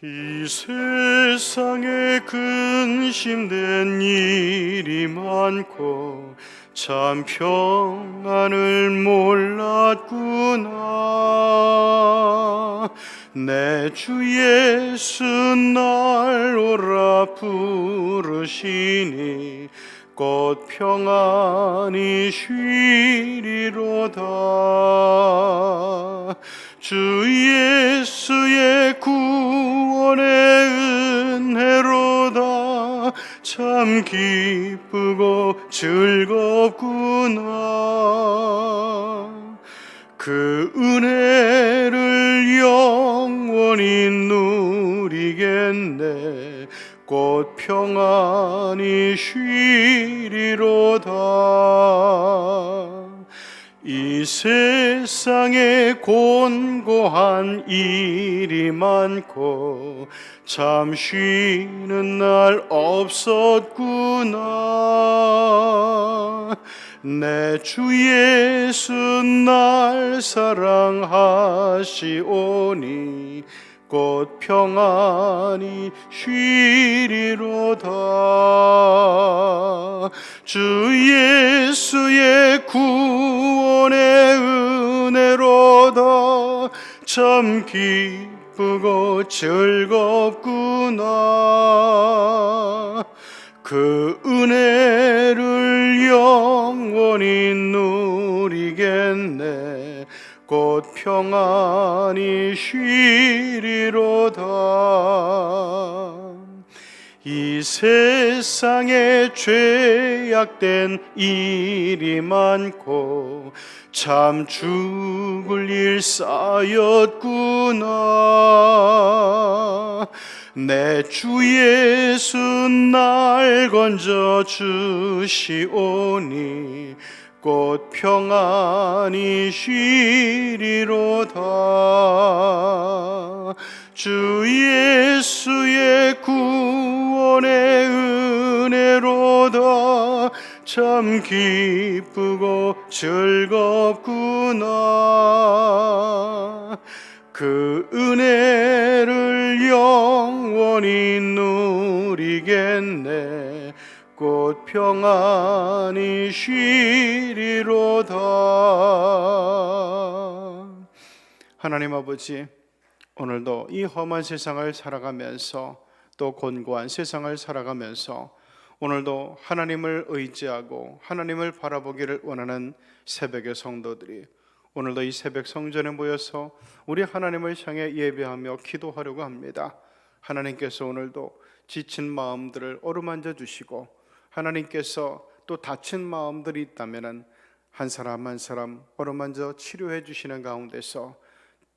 이 세상에 근심된 일이 많고 참 평안을 몰랐구나. 내 주 예수 날 오라 부르시니 곧 평안히 쉬리로다. 주 예수의 구 원의 은혜로다. 참 기쁘고 즐겁구나. 그 은혜를 영원히 누리겠네. 곧 평안히 쉬리로다 이 세상에 곤고한 일이 많고 참 쉬는 날 없었구나. 내 주 예수 날 사랑하시오니 곧 평안히 쉬리로다. 주 예수의 구원의 은혜로다. 참 기쁘고 즐겁구나. 그 은혜를 영원히 누리겠네 곧 평안히 쉬리로다. 이 세상에 죄악된 일이 많고 참 죽을 일 쌓였구나. 내 주 예수 날 건져 주시오니 곧 평안히 쉬리로다. 주 예수의 구원의 은혜로다. 참 기쁘고 즐겁구나. 그 은혜를 영원히 누리겠네 곧 평안히 쉬리로다 하나님 아버지 오늘도 이 험한 세상을 살아가면서 또 곤고한 세상을 살아가면서 오늘도 하나님을 의지하고 하나님을 바라보기를 원하는 새벽의 성도들이 오늘도 이 새벽 성전에 모여서 우리 하나님을 향해 예배하며 기도하려고 합니다. 하나님께서 오늘도 지친 마음들을 어루만져 주시고 하나님께서 또 다친 마음들이 있다면은 한 사람 한 사람 어루만져 치료해 주시는 가운데서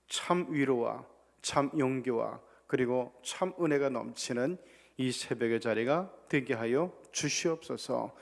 참 위로와 참 용기와 그리고 참 은혜가 넘치는 이 새벽의 자리가 되게 하여 주시옵소서.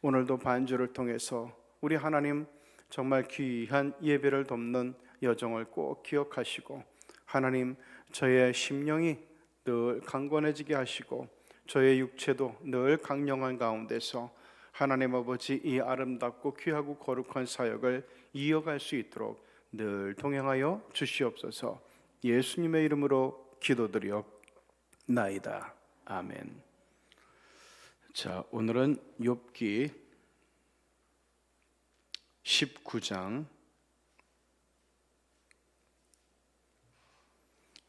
오늘도 반주를 통해서 우리 하나님 정말 귀한 예배를 돕는 여정을 꼭 기억하시고 하나님 저의 심령이 늘 강건해지게 하시고 저의 육체도 늘 강령한 가운데서 하나님 아버지 이 아름답고 귀하고 거룩한 사역을 이어갈 수 있도록 늘 동행하여 주시옵소서. 예수님의 이름으로 기도드리옵나이다. 아멘. 자, 오늘은 욥기 19장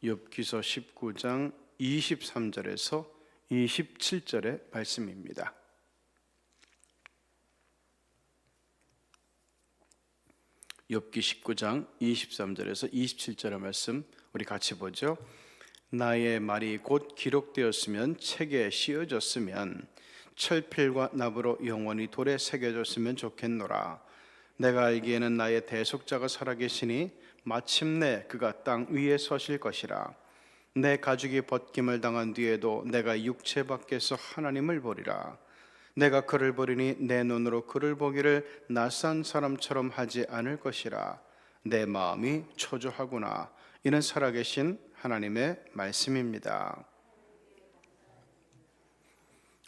욥기서 19장 23절에서 27절의 말씀입니다. 욥기 19장 23절에서 27절의 말씀 우리 같이 보죠. 나의 말이 곧 기록되었으면 책에 씌어졌으면 철필과 납으로 영원히 돌에 새겨졌으면 좋겠노라. 내가 알기에는 나의 대속자가 살아계시니 마침내 그가 땅 위에 서실 것이라. 내 가죽이 벗김을 당한 뒤에도 내가 육체 밖에서 하나님을 보리라. 내가 그를 보리니 내 눈으로 그를 보기를 낯선 사람처럼 하지 않을 것이라. 내 마음이 초조하구나. 이는 살아계신 하나님의 말씀입니다.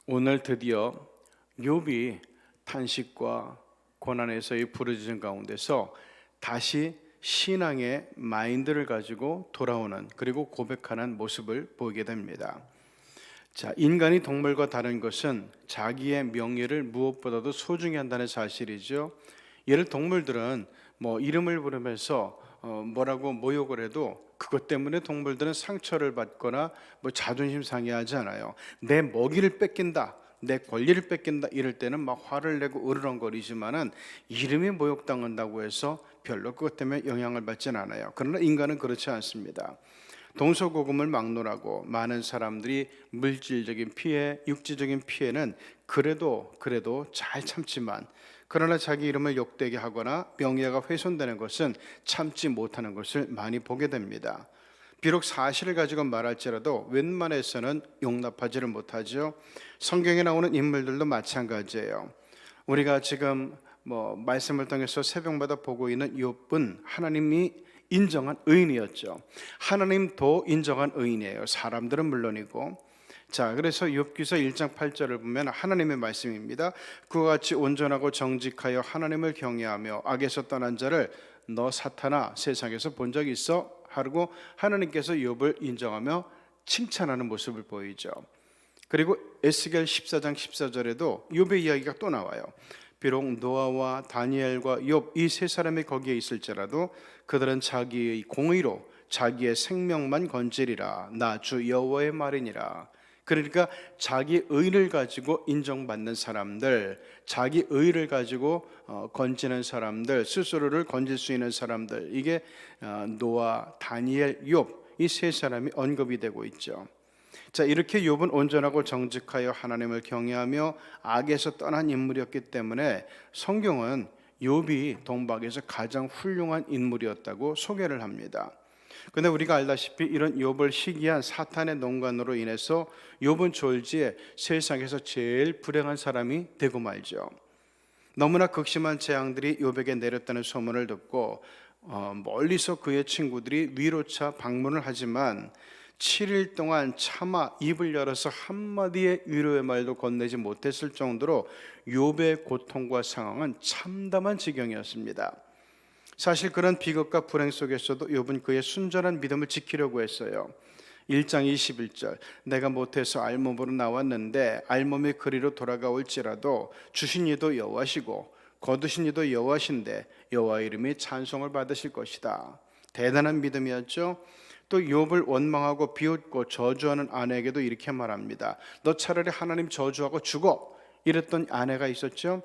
오늘 드디어 욥이 탄식과 고난에서의 부르짖음 가운데서 다시 신앙의 마인드를 가지고 돌아오는 그리고 고백하는 모습을 보게 됩니다. 자, 인간이 동물과 다른 것은 자기의 명예를 무엇보다도 소중히 한다는 사실이죠. 예를 동물들은 뭐 이름을 부르면서 어, 뭐라고 모욕을 해도 그것 때문에 동물들은 상처를 받거나 뭐 자존심 상해하지 않아요. 내 먹이를 뺏긴다. 내 권리를 뺏긴다 이럴 때는 막 화를 내고 으르렁거리지만은 이름이 모욕당한다고 해서 별로 그것 때문에 영향을 받지는 않아요. 그러나 인간은 그렇지 않습니다. 동서고금을 막론하고 많은 사람들이 물질적인 피해, 육지적인 피해는 그래도 그래도 잘 참지만 그러나 자기 이름을 욕되게 하거나 명예가 훼손되는 것은 참지 못하는 것을 많이 보게 됩니다. 비록 사실을 가지고 말할지라도 웬만해서는 용납하지를 못하죠. 성경에 나오는 인물들도 마찬가지예요. 우리가 지금 뭐 말씀을 통해서 새벽마다 보고 있는 욥은 하나님이 인정한 의인이었죠. 하나님도 인정한 의인이에요. 사람들은 물론이고. 자, 그래서 욥기서 1장 8절을 보면 하나님의 말씀입니다. 그와 같이 온전하고 정직하여 하나님을 경외하며 악에서 떠난 자를 너 사탄아 세상에서 본 적 있어? 하고 하나님께서 욥을 인정하며 칭찬하는 모습을 보이죠. 그리고 에스겔 14장 14절에도 욥의 이야기가 또 나와요. 비록 노아와 다니엘과 욥 이 세 사람이 거기에 있을지라도 그들은 자기의 공의로 자기의 생명만 건지리라 나 주 여호와의 말이니라. 그러니까 자기 의를 가지고 인정받는 사람들, 자기 의를 가지고 어, 건지는 사람들, 스스로를 건질 수 있는 사람들, 이게 어, 노아, 다니엘, 욥 이 세 사람이 언급이 되고 있죠. 자 이렇게 욥은 온전하고 정직하여 하나님을 경외하며 악에서 떠난 인물이었기 때문에 성경은 욥이 동방에서 가장 훌륭한 인물이었다고 소개를 합니다. 근데 우리가 알다시피 이런 욥을 시기한 사탄의 농간으로 인해서 욥은 졸지에 세상에서 제일 불행한 사람이 되고 말죠. 너무나 극심한 재앙들이 욥에게 내렸다는 소문을 듣고 어, 멀리서 그의 친구들이 위로차 방문을 하지만 7일 동안 차마 입을 열어서 한마디의 위로의 말도 건네지 못했을 정도로 욥의 고통과 상황은 참담한 지경이었습니다. 사실 그런 비극과 불행 속에서도 욥은 그의 순전한 믿음을 지키려고 했어요. 1장 21절 내가 못해서 알몸으로 나왔는데 알몸이 그리로 돌아가올지라도 주신 이도 여호와시고 거두신 이도 여호와신데 여호와 이름이 찬송을 받으실 것이다. 대단한 믿음이었죠. 또 욥을 원망하고 비웃고 저주하는 아내에게도 이렇게 말합니다. 너 차라리 하나님 저주하고 죽어. 이랬던 아내가 있었죠.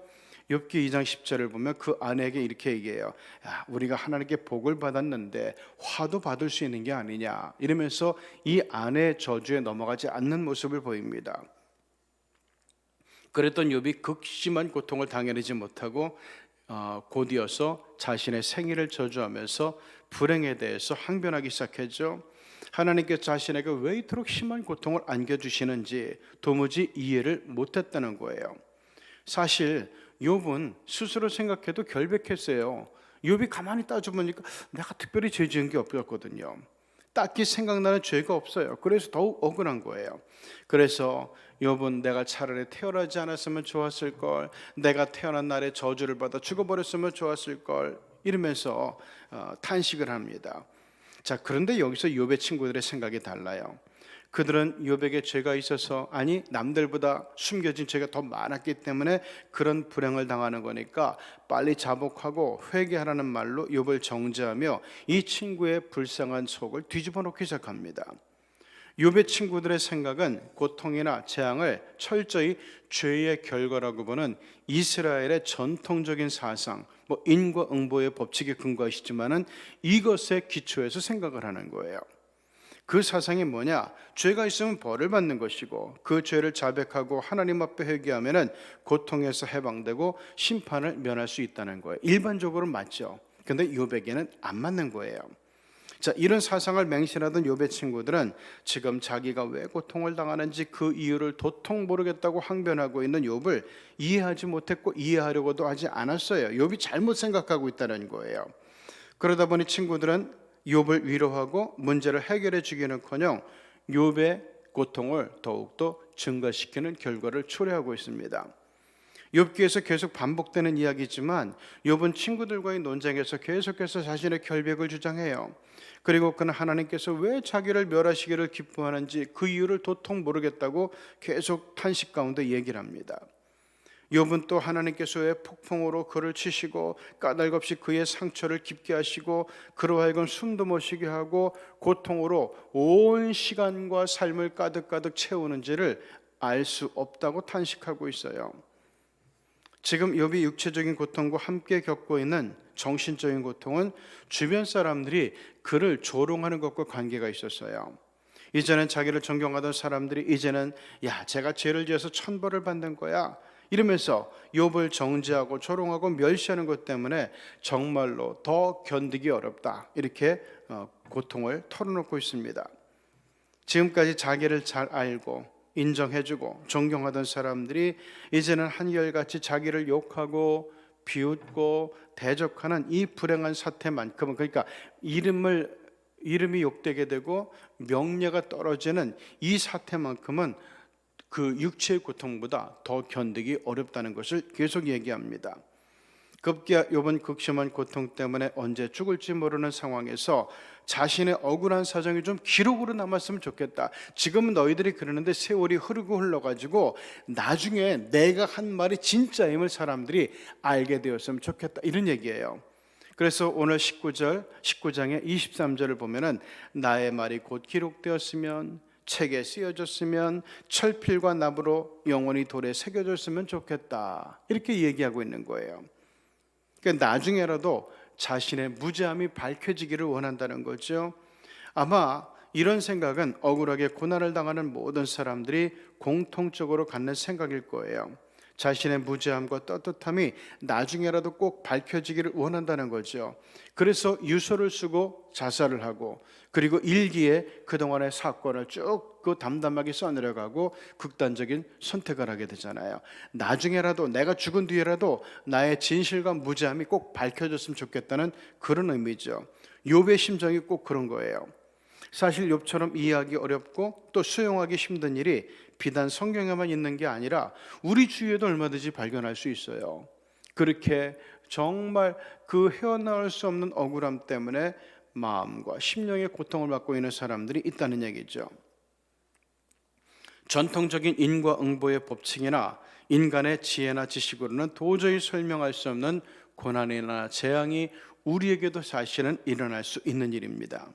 욥기 2장 10절을 보면 그 아내에게 이렇게 얘기해요. 야, 우리가 하나님께 복을 받았는데 화도 받을 수 있는 게 아니냐. 이러면서 이 아내의 저주에 넘어가지 않는 모습을 보입니다. 그랬던 욥이 극심한 고통을 당해내지 못하고 어, 곧이어서 자신의 생일을 저주하면서 불행에 대해서 항변하기 시작했죠. 하나님께 자신에게 왜 이토록 심한 고통을 안겨주시는지 도무지 이해를 못했다는 거예요. 사실 욥은 스스로 생각해도 결백했어요. 욥이 가만히 따져보니까 내가 특별히 죄 지은 게 없었거든요. 딱히 생각나는 죄가 없어요. 그래서 더욱 억울한 거예요. 그래서 욥은 내가 차라리 태어나지 않았으면 좋았을 걸, 내가 태어난 날에 저주를 받아 죽어버렸으면 좋았을 걸 이러면서 어, 탄식을 합니다. 자, 그런데 여기서 욥의 친구들의 생각이 달라요. 그들은 욥에게 죄가 있어서 아니 남들보다 숨겨진 죄가 더 많았기 때문에 그런 불행을 당하는 거니까 빨리 자복하고 회개하라는 말로 욥을 정죄하며 이 친구의 불쌍한 속을 뒤집어 놓기 시작합니다. 욥의 친구들의 생각은 고통이나 재앙을 철저히 죄의 결과라고 보는 이스라엘의 전통적인 사상, 뭐 인과응보의 법칙에 근거하시지만은 이것에 기초해서 생각을 하는 거예요. 그 사상이 뭐냐? 죄가 있으면 벌을 받는 것이고 그 죄를 자백하고 하나님 앞에 회개하면은 고통에서 해방되고 심판을 면할 수 있다는 거예요. 일반적으로 맞죠. 근데 욥에게는 안 맞는 거예요. 자, 이런 사상을 맹신하던 욥의 친구들은 지금 자기가 왜 고통을 당하는지 그 이유를 도통 모르겠다고 항변하고 있는 욥을 이해하지 못했고 이해하려고도 하지 않았어요. 욥이 잘못 생각하고 있다는 거예요. 그러다 보니 친구들은 욥을 위로하고 문제를 해결해 주기는커녕 욥의 고통을 더욱더 증가시키는 결과를 초래하고 있습니다. 욥기에서 계속 반복되는 이야기지만 욥은 친구들과의 논쟁에서 계속해서 자신의 결백을 주장해요. 그리고 그는 하나님께서 왜 자기를 멸하시기를 기뻐하는지 그 이유를 도통 모르겠다고 계속 탄식 가운데 얘기를 합니다. 욥은 또 하나님께서 왜 폭풍으로 그를 치시고 까닭없이 그의 상처를 깊게 하시고 그로 하여금 숨도 못 쉬게 하고 고통으로 온 시간과 삶을 가득가득 채우는지를 알 수 없다고 탄식하고 있어요. 지금 욥이 육체적인 고통과 함께 겪고 있는 정신적인 고통은 주변 사람들이 그를 조롱하는 것과 관계가 있었어요. 이전엔 자기를 존경하던 사람들이 이제는 야, 제가 죄를 지어서 천벌을 받는 거야. 이러면서 욥을 정죄하고 조롱하고 멸시하는 것 때문에 정말로 더 견디기 어렵다. 이렇게 어, 고통을 털어놓고 있습니다. 지금까지 자기를 잘 알고 인정해주고 존경하던 사람들이 이제는 한결같이 자기를 욕하고 비웃고 대적하는 이 불행한 사태만큼은 그러니까 이름을 이름이 욕되게 되고 명예가 떨어지는 이 사태만큼은 그 육체의 고통보다 더 견디기 어렵다는 것을 계속 얘기합니다. 급기야 요번 극심한 고통 때문에 언제 죽을지 모르는 상황에서 자신의 억울한 사정이 좀 기록으로 남았으면 좋겠다. 지금은 너희들이 그러는데 세월이 흐르고 흘러가지고 나중에 내가 한 말이 진짜임을 사람들이 알게 되었으면 좋겠다. 이런 얘기예요. 그래서 오늘 19절, 19장의 23절을 보면은 나의 말이 곧 기록되었으면 책에 쓰여졌으면 철필과 나무로 영원히 돌에 새겨졌으면 좋겠다. 이렇게 얘기하고 있는 거예요. 그러니까 나중에라도 자신의 무죄함이 밝혀지기를 원한다는 거죠. 아마 이런 생각은 억울하게 고난을 당하는 모든 사람들이 공통적으로 갖는 생각일 거예요. 자신의 무죄함과 떳떳함이 나중에라도 꼭 밝혀지기를 원한다는 거죠. 그래서 유서를 쓰고 자살을 하고 그리고 일기에 그동안의 사건을 쭉 그 담담하게 써내려가고 극단적인 선택을 하게 되잖아요. 나중에라도 내가 죽은 뒤에라도 나의 진실과 무죄함이 꼭 밝혀졌으면 좋겠다는 그런 의미죠. 욥의 심정이 꼭 그런 거예요. 사실 욥처럼 이해하기 어렵고 또 수용하기 힘든 일이 비단 성경에만 있는 게 아니라 우리 주위에도 얼마든지 발견할 수 있어요. 그렇게 정말 그 헤어나올 수 없는 억울함 때문에 마음과 심령의 고통을 받고 있는 사람들이 있다는 얘기죠. 전통적인 인과응보의 법칙이나 인간의 지혜나 지식으로는 도저히 설명할 수 없는 고난이나 재앙이 우리에게도 사실은 일어날 수 있는 일입니다.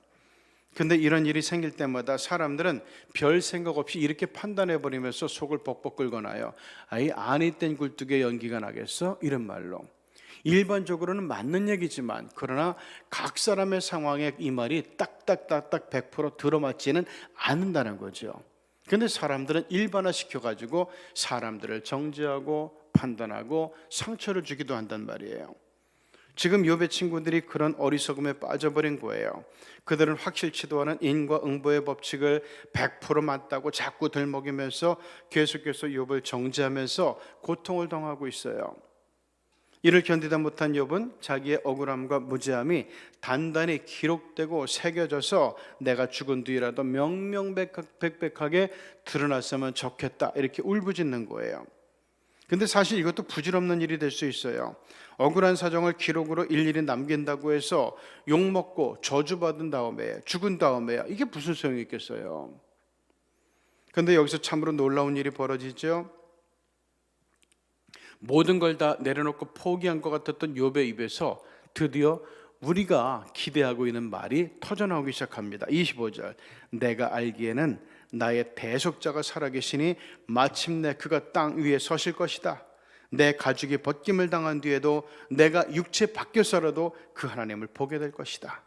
근데 이런 일이 생길 때마다 사람들은 별 생각 없이 이렇게 판단해 버리면서 속을 벅벅 긁어놔요. 아이 안이 뗀 굴뚝에 연기가 나겠어? 이런 말로. 일반적으로는 맞는 얘기지만 그러나 각 사람의 상황에 이 말이 딱딱딱딱 100% 들어맞지는 않는다는 거죠. 근데 사람들은 일반화시켜 가지고 사람들을 정죄하고 판단하고 상처를 주기도 한단 말이에요. 지금 욥의 친구들이 그런 어리석음에 빠져버린 거예요. 그들은 확실치도 않은 인과응보의 법칙을 100% 맞다고 자꾸 들먹이면서 계속해서 욥을 정죄하면서 고통을 당하고 있어요. 이를 견디다 못한 욥은 자기의 억울함과 무죄함이 단단히 기록되고 새겨져서 내가 죽은 뒤라도 명명백백하게 드러났으면 좋겠다 이렇게 울부짖는 거예요. 근데 사실 이것도 부질없는 일이 될 수 있어요. 억울한 사정을 기록으로 일일이 남긴다고 해서 욕 먹고 저주받은 다음에 죽은 다음에 이게 무슨 소용이 있겠어요? 근데 여기서 참으로 놀라운 일이 벌어지죠. 모든 걸 다 내려놓고 포기한 것 같았던 욥의 입에서 드디어 우리가 기대하고 있는 말이 터져 나오기 시작합니다. 25절. 내가 알기에는 나의 대속자가 살아계시니 마침내 그가 땅 위에 서실 것이다. 내 가죽이 벗김을 당한 뒤에도 내가 육체 바뀌어서라도 그 하나님을 보게 될 것이다.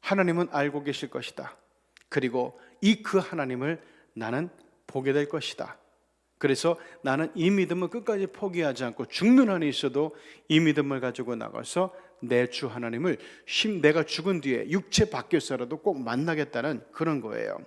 하나님은 알고 계실 것이다. 그리고 이 그 하나님을 나는 보게 될 것이다. 그래서 나는 이 믿음을 끝까지 포기하지 않고 죽는 한이 있어도 이 믿음을 가지고 나가서 내 주 하나님을 심 내가 죽은 뒤에 육체 바뀌어서라도 꼭 만나겠다는 그런 거예요.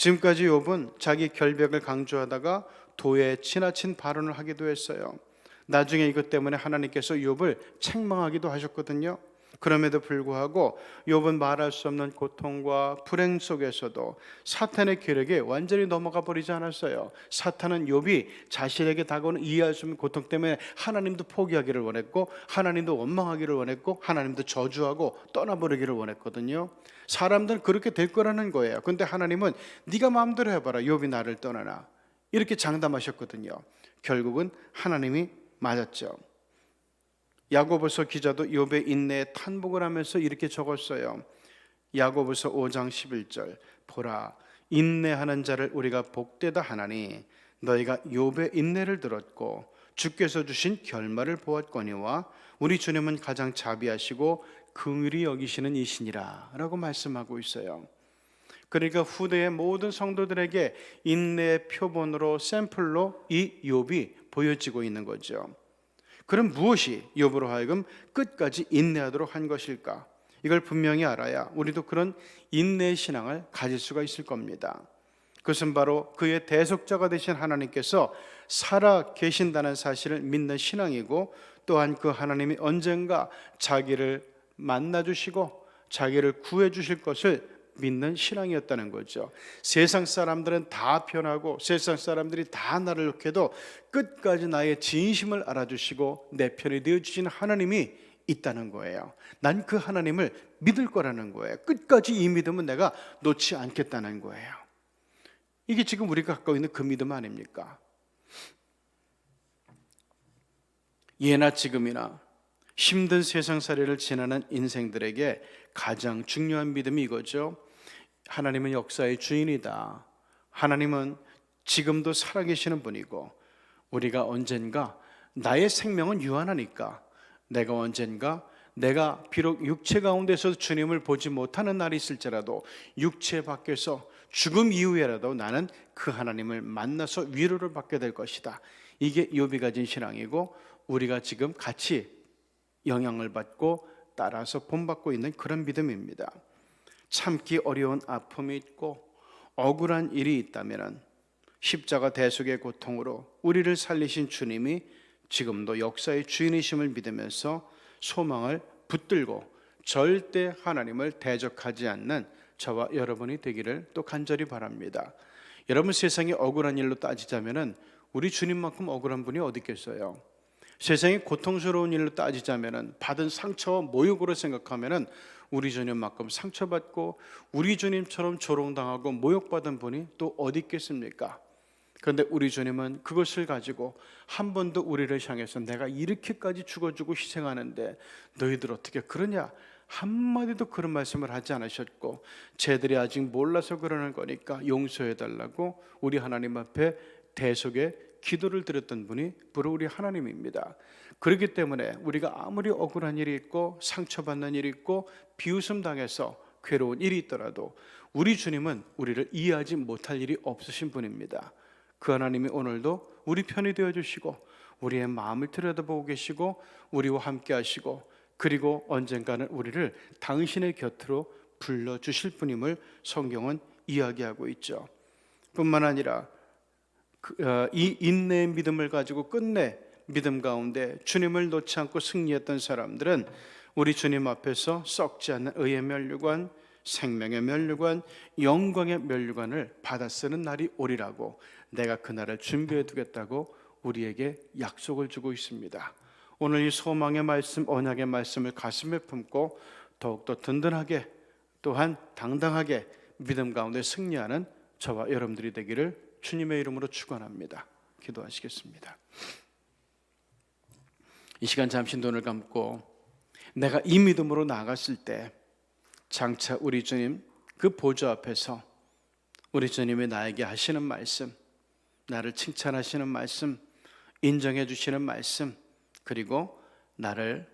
지금까지 욥은 자기 결백을 강조하다가 도에 지나친 발언을 하기도 했어요. 나중에 이것 때문에 하나님께서 욥을 책망하기도 하셨거든요. 그럼에도 불구하고 욥은 말할 수 없는 고통과 불행 속에서도 사탄의 괴력에 완전히 넘어가 버리지 않았어요. 사탄은 욥이 자신에게 다가오는 이해할 수 없는 고통 때문에 하나님도 포기하기를 원했고 하나님도 원망하기를 원했고 하나님도 저주하고 떠나버리기를 원했거든요. 사람들은 그렇게 될 거라는 거예요. 근데 하나님은 네가 마음대로 해 봐라. 욥이 나를 떠나나 이렇게 장담하셨거든요. 결국은 하나님이 맞았죠. 야고보서 기자도 욥의 인내에 탄복을 하면서 이렇게 적었어요. 야고보서 5장 11절 보라 인내하는 자를 우리가 복되다 하나니 너희가 욥의 인내를 들었고 주께서 주신 결말을 보았거니와 우리 주님은 가장 자비하시고 긍휼히 여기시는 이신이라라고 말씀하고 있어요. 그러니까 후대의 모든 성도들에게 인내의 표본으로 샘플로 이 욥이 보여지고 있는 거죠. 그럼 무엇이 욥으로 하여금 끝까지 인내하도록 한 것일까? 이걸 분명히 알아야 우리도 그런 인내의 신앙을 가질 수가 있을 겁니다. 그것은 바로 그의 대속자가 되신 하나님께서 살아 계신다는 사실을 믿는 신앙이고 또한 그 하나님이 언젠가 자기를 만나 주시고 자기를 구해 주실 것을 믿는 신앙이었다는 거죠. 세상 사람들은 다 변하고 세상 사람들이 다 나를 욕해도 끝까지 나의 진심을 알아주시고 내 편이 되어 주신 하나님이 있다는 거예요. 난 그 하나님을 믿을 거라는 거예요. 끝까지 이 믿음은 내가 놓지 않겠다는 거예요. 이게 지금 우리가 갖고 있는 그 믿음 아닙니까? 예나 지금이나 힘든 세상살이를 지나는 인생들에게 가장 중요한 믿음이 이거죠. 하나님은 역사의 주인이다. 하나님은 지금도 살아계시는 분이고 우리가 언젠가 나의 생명은 유한하니까 내가 언젠가 내가 비록 육체 가운데서 주님을 보지 못하는 날이 있을지라도 육체 밖에서 죽음 이후에라도 나는 그 하나님을 만나서 위로를 받게 될 것이다. 이게 욥이 가진 신앙이고 우리가 지금 같이 영향을 받고 따라서 본받고 있는 그런 믿음입니다. 참기 어려운 아픔이 있고 억울한 일이 있다면 십자가 대속의 고통으로 우리를 살리신 주님이 지금도 역사의 주인이심을 믿으면서 소망을 붙들고 절대 하나님을 대적하지 않는 저와 여러분이 되기를 또 간절히 바랍니다. 여러분 세상에 억울한 일로 따지자면은 우리 주님만큼 억울한 분이 어디 있겠어요? 세상에 고통스러운 일로 따지자면은 받은 상처와 모욕으로 생각하면은 우리 주님만큼 상처받고 우리 주님처럼 조롱당하고 모욕받은 분이 또 어디 있겠습니까? 그런데 우리 주님은 그것을 가지고 한 번도 우리를 향해서 내가 이렇게까지 죽어주고 희생하는데 너희들 어떻게 그러냐? 한마디도 그런 말씀을 하지 않으셨고 쟤들이 아직 몰라서 그러는 거니까 용서해 달라고 우리 하나님 앞에 대속의 기도를 드렸던 분이 바로 우리 하나님입니다. 그렇기 때문에 우리가 아무리 억울한 일이 있고 상처받는 일이 있고 비웃음 당해서 괴로운 일이 있더라도 우리 주님은 우리를 이해하지 못할 일이 없으신 분입니다. 그 하나님이 오늘도 우리 편이 되어 주시고 우리의 마음을 들여다보고 계시고 우리와 함께 하시고 그리고 언젠가는 우리를 당신의 곁으로 불러 주실 분임을 성경은 이야기하고 있죠. 뿐만 아니라 그, 어, 이 인내의 믿음을 가지고 끝내 믿음 가운데 주님을 놓지 않고 승리했던 사람들은 우리 주님 앞에서 썩지 않는 의의 면류관, 생명의 면류관, 영광의 면류관을 받아 쓰는 날이 오리라고 내가 그날을 준비해 두겠다고 우리에게 약속을 주고 있습니다. 오늘 이 소망의 말씀, 언약의 말씀을 가슴에 품고 더욱더 든든하게 또한 당당하게 믿음 가운데 승리하는 저와 여러분들이 되기를 주님의 이름으로 축원합니다. 기도하시겠습니다. 이 시간 잠시 눈을 감고 내가 이 믿음으로 나아갔을 때 장차 우리 주님 그 보좌 앞에서 우리 주님이 나에게 하시는 말씀, 나를 칭찬하시는 말씀, 인정해 주시는 말씀, 그리고 나를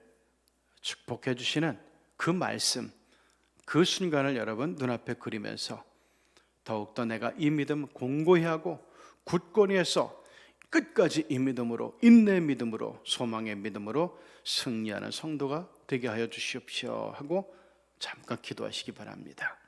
축복해 주시는 그 말씀, 그 순간을 여러분 눈앞에 그리면서 더욱더 내가 이 믿음 공고히 하고 굳건히 해서 끝까지 이 믿음으로 인내 믿음으로 소망의 믿음으로 승리하는 성도가 되게 하여 주시옵시오 하고 잠깐 기도하시기 바랍니다.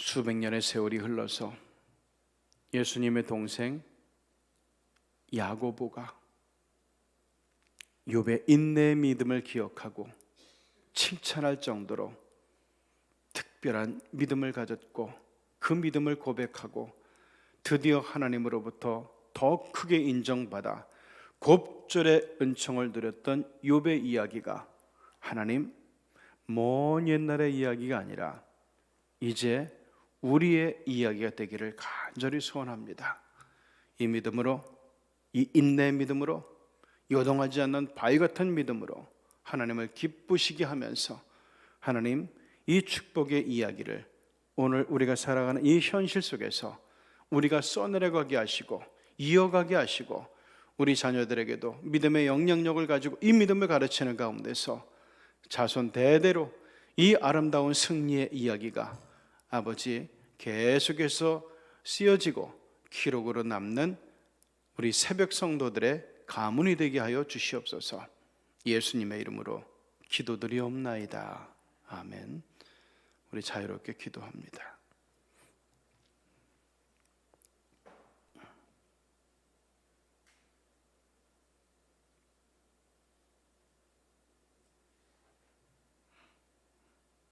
수백 년의 세월이 흘러서 예수님의 동생 야고보가 욥의 인내의 믿음을 기억하고 칭찬할 정도로 특별한 믿음을 가졌고 그 믿음을 고백하고 드디어 하나님으로부터 더 크게 인정받아 곱절의 은총을 누렸던 욥의 이야기가 하나님 먼 옛날의 이야기가 아니라 이제 우리의 이야기가 되기를 간절히 소원합니다. 이 믿음으로 이 인내의 믿음으로 요동하지 않는 바위 같은 믿음으로 하나님을 기쁘시게 하면서 하나님 이 축복의 이야기를 오늘 우리가 살아가는 이 현실 속에서 우리가 써내려가게 하시고 이어가게 하시고 우리 자녀들에게도 믿음의 영향력을 가지고 이 믿음을 가르치는 가운데서 자손 대대로 이 아름다운 승리의 이야기가 아버지 계속해서 쓰여지고 기록으로 남는 우리 새벽 성도들의 가문이 되게 하여 주시옵소서. 예수님의 이름으로 기도드리옵나이다. 아멘. 우리 자유롭게 기도합니다.